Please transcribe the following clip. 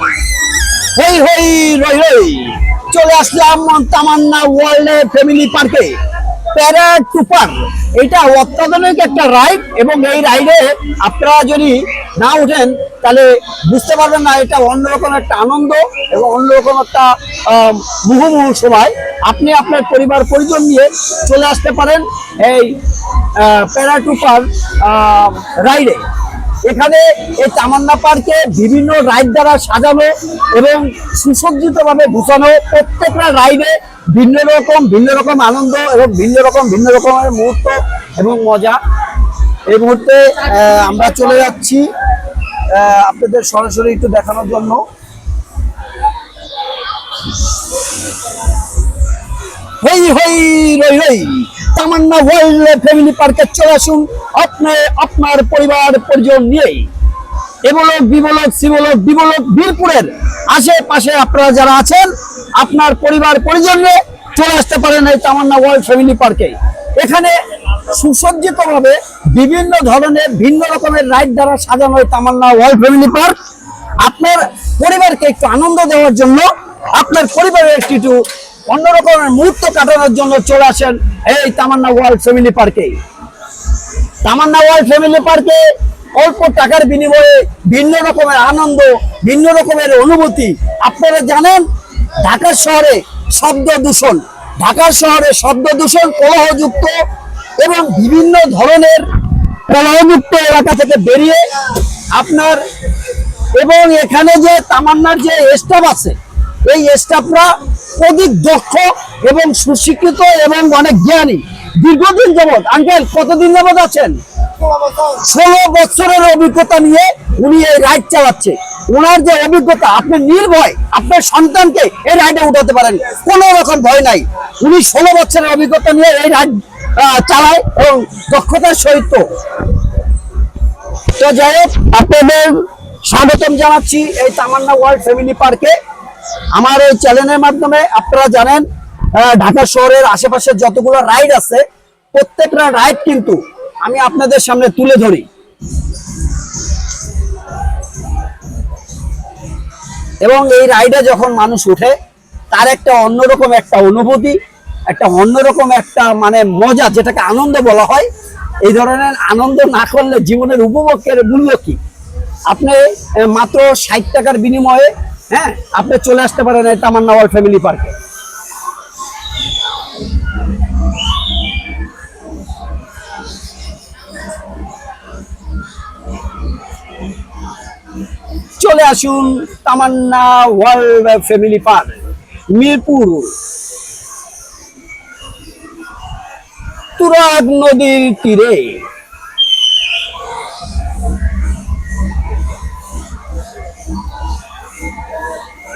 হই হই, রই রই। চলে আসলাম তামান্না ওয়ার্ল্ড ফ্যামিলি পার্কে প্যারা টুপার এটা অত্যাধুনিক একটা রাইড এবং এই রাইডে আপনারা যদি না ওঠেন, তাহলে বুঝতে পারবেন না, এটা অন্যরকম একটা আনন্দ এবং অন্যরকম একটা মুহুমুহু সময় আপনি আপনার পরিবার, পরিজন নিয়ে চলে আসতে পারেন এই প্যারা টুপার রাইডে এখানে এই তামান্না পার্কে বিভিন্ন রাইড দ্বারা সাজানো এবং সুসজ্জিত ভাবে গুছানো প্রত্যেকটা রাইডে ভিন্ন রকম ভিন্ন রকম আনন্দ এবং ভিন্ন রকম, ভিন্ন রকমের মুহূর্ত এবং মজা। এই মুহূর্তে আমরা চলে যাচ্ছি আপনাদের সরাসরি একটু দেখানোর জন্য। হই হই, রই রই। তামান্না ওয়ার্ল্ড ফ্যামিলি পার্কে চলে আসুন আপনি আপনার পরিবার, পরিজন নিয়ে এবলক বিবলক শিবলক বিবলক বীরপুরের আশেপাশে আপনারা যারা আছেন, আপনার পরিবার, পরিজন নিয়ে চলে আসতে পারেন এই তামান্না ওয়ার্ল্ড ফ্যামিলি পার্কে। এখানে সুসজ্জিত ভাবে বিভিন্ন ধরনের, ভিন্ন রকমের রাইড দ্বারা সাজানো হয় তামান্না ওয়ার্ল্ড ফ্যামিলি পার্ক। আপনার পরিবারকে একটু আনন্দ দেওয়ার জন্য আপনার পরিবারের একটু অন্যরকমের মুহূর্ত কাটানোর জন্য চলে আসেন এই তামান্না ওয়ার্ল্ড ফ্যামিলি পার্কে। তামান্না ওয়ার্ল্ড ফ্যামিলি পার্কে অল্প টাকার বিনিময়ে ভিন্ন রকমের আনন্দ, ভিন্ন রকমের অনুভূতি। আপনারা জানেন ঢাকা শহরে শব্দ দূষণ ঢাকা শহরে শব্দ দূষণ কলহযুক্ত এবং বিভিন্ন ধরনের কলহযুক্ত এলাকা থেকে বেরিয়ে আপনার এবং এখানে যে তামান্নার যে স্টাফ আছে, এই স্টাফরা অধিক দক্ষ এবং সুশিক্ষিত এবং অনেক জ্ঞানী। দীর্ঘদিন যাবৎ, আঙ্কেল, কতদিন যাবৎ আছেন? ষোলো বছরের অভিজ্ঞতা নিয়ে উনি এই রাইড চালাচ্ছে। ওনার যে অভিজ্ঞতা, আপনি নির্ভয়, আপনার সন্তানকে এই রাইডে উঠাতে পারেন। কোনো রকম ভয় নাই। উনি ষোলো বছরের অভিজ্ঞতা নিয়ে এই রাইড চালায় এবং দক্ষতার সহিত। তো যাই হোক, আপনাদের স্বাগতম জানাচ্ছি এই তামান্না ওয়ার্ল্ড ফ্যামিলি পার্কে। আমার এই চ্যানেলের মাধ্যমে আপনারা জানেন ঢাকা শহরের আশেপাশে যতগুলো রাইড আছে, প্রত্যেকটা রাইড কিন্তু আমি আপনাদের সামনে তুলে ধরি। এবং এই রাইডে যখন মানুষ উঠে তার একটা অন্যরকম একটা অনুভূতি, একটা অন্যরকম একটা মানে মজা, যেটাকে আনন্দ বলা হয়। এই ধরনের আনন্দ না করলে জীবনের উপভোগের মূল্য কি? আপনি মাত্র ষাট টাকার বিনিময়ে হ্যাঁ আপনি চলে আসতে পারেন এই তামান্না ওয়ার্ল্ড ফ্যামিলি পার্কে। চলে আসুন Tamanna world family park, Mirpur. Turag নদীর তীরে।